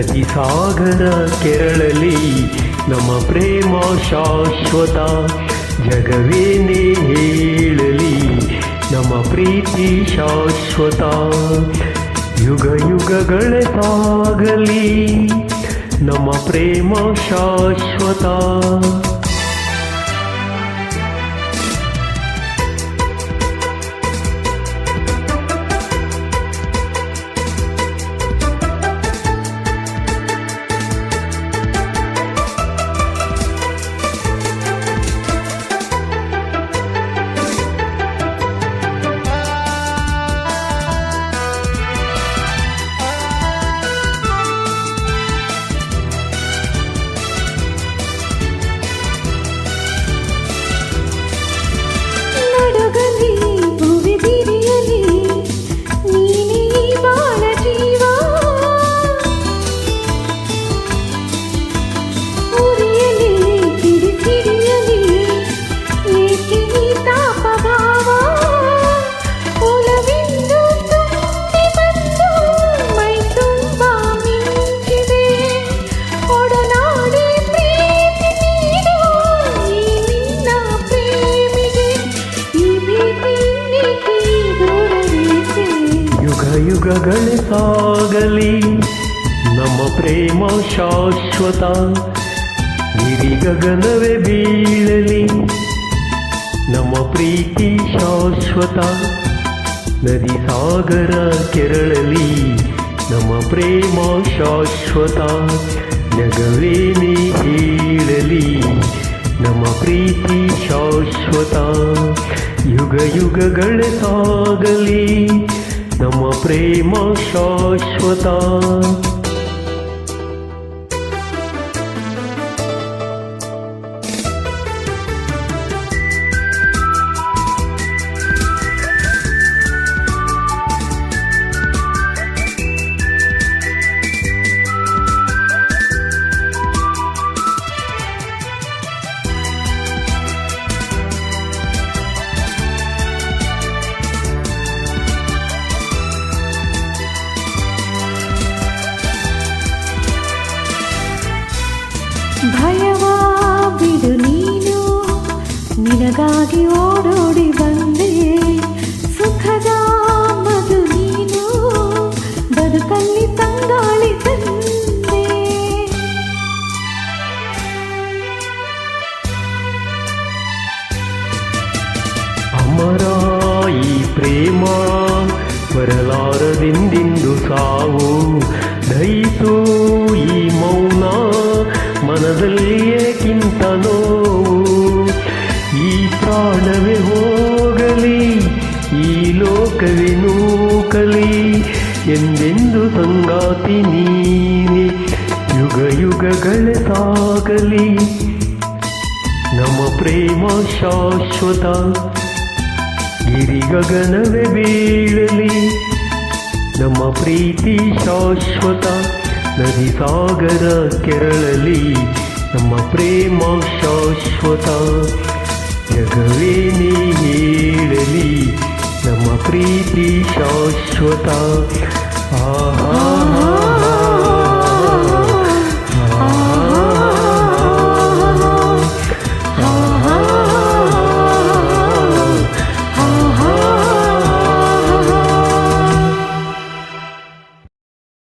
ನದಿ ಸಾಗರ ಕೆರಳಲಿ ನಮ್ಮ ಪ್ರೇಮ ಶಾಶ್ವತ. ಜಗವೇನೇ ಹೇಳಲಿ, ನಮ್ಮ ಪ್ರೀತಿ ಶಾಶ್ವತ. ಯುಗ ಯುಗಗಳ ಸಾಗಲಿ, ನಮ್ಮ ಪ್ರೇಮ ಶಾಶ್ವತ. ಸಾಗಲಿ ನಮ್ಮ ಪ್ರೇಮ ಶಾಶ್ವತ ಗಿರಿ ಗಗನವೇ ಬೀಳಲಿ. ನಮ್ಮ ಪ್ರೀತಿ ಶಾಶ್ವತ, ನದಿ ಸಾಗರ ಕೆರಳಲಿ. ನಮ್ಮ ಪ್ರೇಮ ಶಾಶ್ವತ ಜಗವೇನೇ ಹೇಳಲಿ. ನಮ್ಮ ಪ್ರೀತಿ ಶಾಶ್ವತ, ಯುಗ ಯುಗಗಳ ಸಾಗಲಿ. मम प्रेम शाश्वता। ಭಯವ ಬಿಡು ನೀನು ನಿನಗಾಗಿ ಓಡೋಡಿ ಬಂದೆ ಸುಖದ ಮಧು ನೀನು ಬದುಕಲ್ಲಿ ತಂಗಾಳಿ ತಂದೆ ಅಮರ ಈ ಪ್ರೇಮ ಬರಲಾರದೆಂದೆಂದು ಸಾವು ದಯಿಸು ಈ ಮೌನ ಮನದಲ್ಲಿಯೇ ಕಿಂತ ನೋವು, ಈ ಪ್ರಾಣವೇ ಹೋಗಲಿ, ಈ ಲೋಕವೇ ನೂಕಲಿ ಎಂದೆಂದು ಸಂಗಾತಿ ನೀನೆ ಯುಗ ಯುಗಗಳ ಸಾಗಲಿ. ನಮ್ಮ ಪ್ರೇಮ ಶಾಶ್ವತ ಗಿರಿ ಗಗನವೇ ಬೀಳಲಿ. ನಮ್ಮ ಪ್ರೀತಿ ಶಾಶ್ವತ. ನದಿ ಸಾಗರ ಕೆರಳಲಿ ನಮ್ಮ ಪ್ರೇಮ ಶಾಶ್ವತ ಜಗವೇನೇ ಹೇಳಲಿ ನಮ್ಮ ಪ್ರೀತಿ ಶಾಶ್ವತ.